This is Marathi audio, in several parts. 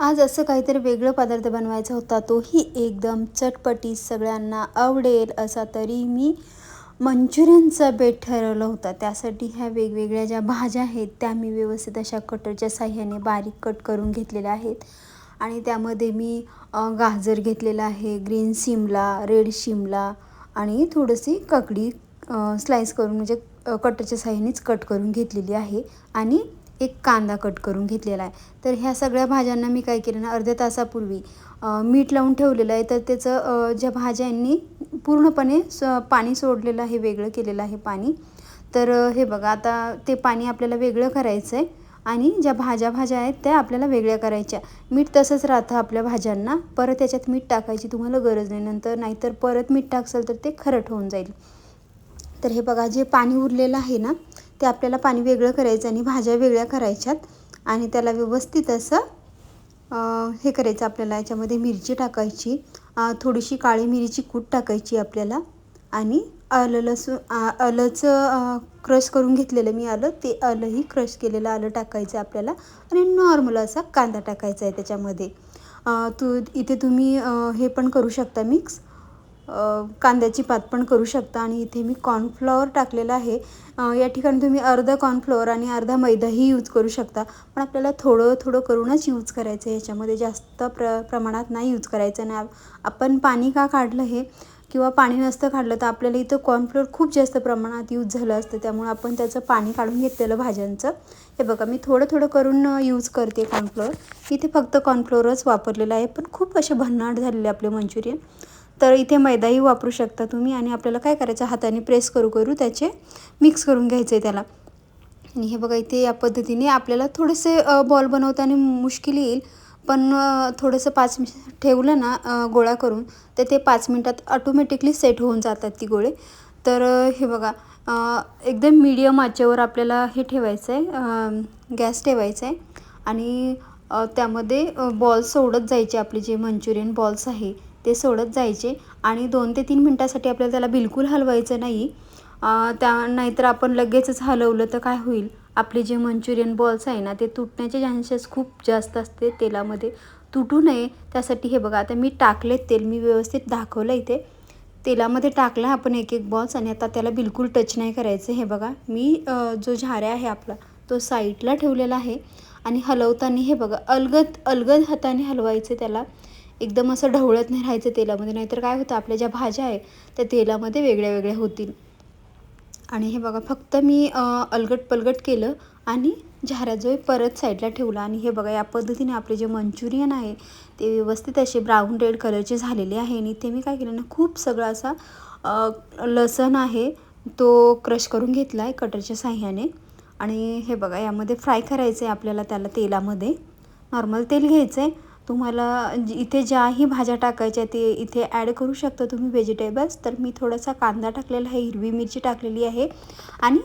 आज असं काहीतरी वेगळं पदार्थ बनवायचा होता तोही एकदम चटपटी सगळ्यांना आवडेल असा तरी मी मंचुरियनचा बेट ठरवलं होता. त्यासाठी ह्या वेगवेगळ्या ज्या भाज्या आहेत त्या मी व्यवस्थित अशा कटरच्या साह्याने बारीक कट करून घेतलेल्या आहेत. आणि त्यामध्ये मी गाजर घेतलेला आहे ग्रीन शिमला रेड शिमला आणि थोडीशी काकडी स्लाईस करून म्हणजे कटरच्या साह्यानेच कट करून घेतलेली आहे. आणि एक कांदा कट करून घेतलेला आहे. तर ह्या सगळ्या भाज्यांना मी काय केलं ना अर्ध्या तासापूर्वी मीठ लावून ठेवलेलं आहे. तर त्याचं ज्या भाज्यांनी पूर्णपणे स पाणी सोडलेलं आहे वेगळं केलेलं आहे पाणी तर हे बघा आता ते पाणी आपल्याला वेगळं करायचं आहे आणि ज्या भाज्या भाज्या आहेत त्या आपल्याला वेगळ्या करायच्या. मीठ तसंच राहतं आपल्या भाज्यांना. परत त्याच्यात मीठ टाकायची तुम्हाला गरज नाही. नंतर नाहीतर परत मीठ टाकसाल तर ते खरट होऊन जाईल. तर हे बघा जे पाणी उरलेलं आहे ना ते आपल्याला पाणी वेगळं करायचं आणि भाज्या वेगळ्या करायच्यात. आणि त्याला व्यवस्थित असं हे करायचं आपल्याला. याच्यामध्ये मिरची टाकायची थोडीशी काळी मिरीची कूट टाकायची आपल्याला. आणि आलं लसूण आलंचं क्रश करून घेतलेलं मी आलं. ते आलंही क्रश केलेलं आलं टाकायचं आपल्याला. आणि नॉर्मल असा कांदा टाकायचा आहे त्याच्यामध्ये. तू इथे तुम्ही हे पण करू शकता मिक्स. कांद्याची पात पण करू शकता आणि इथे मी कॉर्नफ्लॉवर टाकलेलं आहे. या ठिकाणी तुम्ही अर्धा कॉर्नफ्लॉवर आणि अर्धा मैदाही यूज करू शकता. पण आपल्याला थोडं थोडं करूनच यूज करायचं आहे याच्यामध्ये जास्त प्र प्रमाणात नाही यूज करायचं. आणि आपण पाणी का काढलं हे? किंवा पाणी नसतं काढलं तर आपल्याला इथं कॉर्नफ्लोअर खूप जास्त प्रमाणात यूज झालं असतं. त्यामुळे आपण त्याचं पाणी काढून घेतलेलं भाज्यांचं. हे बघा मी थोडं थोडं करून यूज करते कॉर्नफ्लोअर इथे फक्त कॉर्नफ्लोअरच वापरलेलं आहे. पण खूप असे भन्नाट झालेले आपले मंचुरियन. तर इथे मैदाही वापरू शकता तुम्ही आणि आपल्याला काय करायचं हाताने प्रेस करू करू त्याचे मिक्स करून घ्यायचे त्याला. आणि हे बघा इथे या पद्धतीने आपल्याला थोडेसे बॉल बनवताना मुश्किल येईल पण थोडंसं पाच मिनिट ठेवलं ना गोळा करून तर ते पाच मिनटात ऑटोमॅटिकली सेट होऊन जातात ती गोळे. तर हे बघा एकदम मीडियम आचेवर आपल्याला हे ठेवायचं आहे गॅस ठेवायचा आहे आणि त्यामध्ये बॉल्स सोडत जायचे आपले जे मंचुरियन बॉल्स आहे ते सोडत जायचे आणि दोन ते तीन मिनटासाठी आपल्याला त्याला बिलकुल हलवायचं नाही. त्या नाहीतर आपण लगेचच हलवलं तर काय होईल? आपले जे मंचुरियन बॉल्स आहे ना ते तुटण्याचे चान्सेस खूप जास्त असते तेलामध्ये. तुटू नये त्यासाठी. हे बघा आता मी टाकलेत तेल मी व्यवस्थित दाखवलं इथे. तेलामध्ये टाकलं आपण एक एक बॉल्स आणि आता त्याला बिलकुल टच नाही करायचं. हे बघा मी जो झाऱ्या आहे आपला तो साईडला ठेवलेला आहे. आणि हलवताना हे बघा अलगद अलगद हाताने हलवायचे त्याला. एकदम असं ढवळत नाही राहायचं तेलामध्ये. नाहीतर काय होतं आपल्या ज्या भाज्या आहे त्या तेलामध्ये वेगळ्या वेगळ्या होतील. आणि हे बघा फक्त मी अलगट पलगट केलं आणि झाऱ्याजवळ परत साईडला ठेवला. आणि हे बघा या पद्धतीने आपले जे मंचुरियन आहे ते व्यवस्थित असे ब्राऊन रेड कलरचे झालेले आहे. आणि ते मी काय केलं ना खूप सगळा असा लसण आहे तो क्रश करून घेतला आहे कटरच्या साह्याने. आणि हे बघा यामध्ये फ्राय करायचं आहे आपल्याला त्याला तेलामध्ये. नॉर्मल तेल घ्यायचं आहे तुम्हाला इथे ज्याही भाज्या टाकायच्या ते इथे ॲड करू शकता तुम्ही व्हेजिटेबल्स तर मी थोडासा कांदा टाकलेला आहे हिरवी मिरची टाकलेली आहे. आणि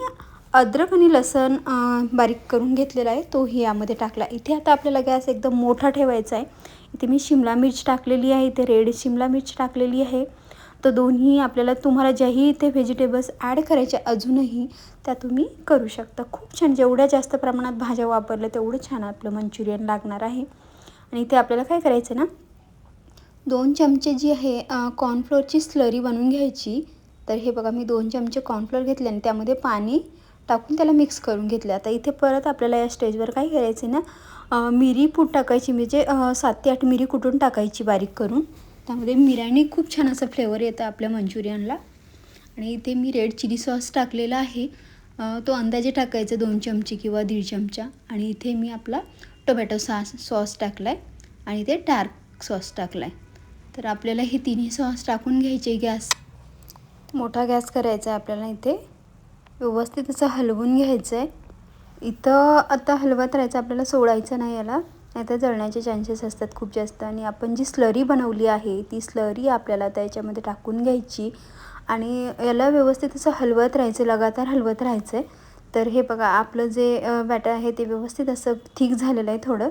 अद्रक आणि लसण बारीक करून घेतलेला आहे. तोही यामध्ये टाकला. इथे आता आपल्याला गॅस एकदम मोठा ठेवायचा आहे. इथे मी शिमला मिर्च टाकलेली आहे. इथे रेड शिमला मिर्च टाकलेली आहे. तर दोन्ही आपल्याला तुम्हाला ज्याही इथे व्हेजिटेबल्स ॲड करायचे अजूनही त्या तुम्ही करू शकता. खूप छान. जेवढ्या जास्त प्रमाणात भाज्या वापरल्या तेवढं छान आपलं मंचुरियन लागणार आहे. आणि इथे आपल्याला काय करायचं ना? दोन चमचे जी आहे कॉर्नफ्लोअरची स्लरी बनवून घ्यायची. तर हे बघा मी दोन चमचे कॉर्नफ्लोअर घेतले आणि त्यामध्ये पाणी टाकून त्याला मिक्स करून घेतलं. आता इथे परत आपल्याला या स्टेजवर काय करायचं ना मिरी फूट टाकायची म्हणजे सात ते आठ मिरी कुटून टाकायची बारीक करून. त्यामध्ये मिऱ्याने खूप छान असं फ्लेवर येतं आपल्या मंचुरियनला. आणि इथे मी रेड चिली सॉस टाकलेला आहे. तो अंदाजे टाकायचा दोन चमचे किंवा दीड चमचा. आणि इथे मी आपला टोमॅटो सॉस सॉस टाकला आहे आणि ते डार्क सॉस टाकला आहे तर आपल्याला हे तिन्ही सॉस टाकून घ्यायचे गॅस. मोठा गॅस करायचा आहे आपल्याला इथे. व्यवस्थित असं हलवून घ्यायचं आहे इथं आता हलवत राहायचं आपल्याला सोडायचं नाही याला. नाहीतर जळण्याचे चान्सेस असतात खूप जास्त. आणि आपण जी स्लरी बनवली आहे ती स्लरी आपल्याला त्याच्यामध्ये टाकून घ्यायची. आणि याला व्यवस्थित असं हलवत राहायचं लगातार हलवत राहायचं आहे तर हे बघा आपलं जे बॅटर आहे ते व्यवस्थित असं थिक झालेलं आहे थोडं.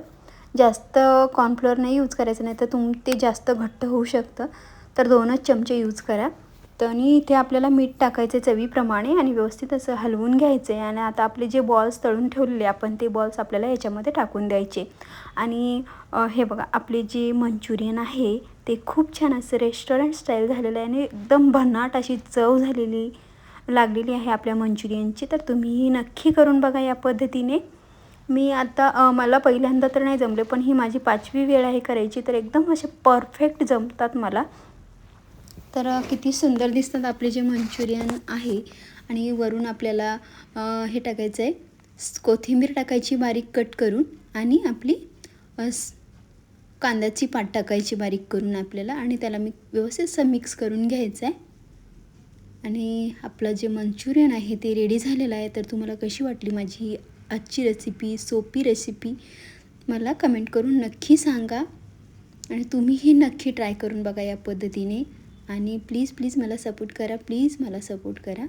जास्त कॉर्नफ्लोअर नाही यूज करायचं नाही तर तुम ते जास्त घट्ट होऊ शकतं. तर दोनच चमचे यूज करा. तर आणि इथे आपल्याला मीठ टाकायचं चवीप्रमाणे आणि व्यवस्थित असं हलवून घ्यायचं आणि आता आपले जे बॉल्स तळून ठेवलेले आपण ते बॉल्स आपल्याला याच्यामध्ये टाकून द्यायचे. आणि हे बघा आपले जे मंचुरियन आहे ते खूप छान असं रेस्टॉरंट स्टाईल झालेलं आहे आणि एकदम भन्नाट अशी चव झालेली. लागलेली आहे आपल्या मंचुरियनची तर तुम्हीही नक्की करून बघा या पद्धतीने. मी आता मला पहिल्यांदा तर नाही जमले पण ही माझी पाचवी वेळ आहे करायची तर एकदम असे परफेक्ट जमतात मला. तर किती सुंदर दिसतात आपले जे मंचुरियन आहे. आणि वरून आपल्याला हे टाकायचं आहे कोथिंबीर टाकायची बारीक कट करून आणि आपली कांद्याची पात टाकायची बारीक करून आपल्याला. आणि त्याला मी व्यवस्थित असं मिक्स करून घ्यायचं आहे आणि आपलं जे मंचुरियन आहे ते रेडी झालेलं आहे. तर तुम्हाला कशी वाटली माझी ही आजची रेसिपी सोपी रेसिपी मला कमेंट करून नक्की सांगा. आणि तुम्हीही नक्की ट्राय करून बघा या पद्धतीने. आणि प्लीज प्लीज मला सपोर्ट करा. प्लीज मला सपोर्ट करा.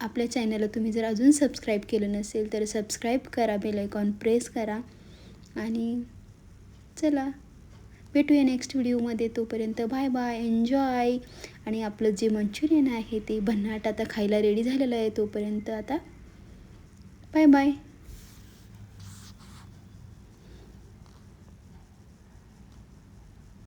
आपल्या चॅनलला तुम्ही जर अजून सबस्क्राईब केलं नसेल तर सबस्क्राईब करा बेल आयकॉन प्रेस करा. आणि चला. भेटूया नेक्स्ट व्हिडिओमध्ये तोपर्यंत बाय बाय एन्जॉय आणि आपलं जे मंचुरियन आहे ते भन्नाट आता खायला रेडी झालेलं आहे. तोपर्यंत आता बाय बाय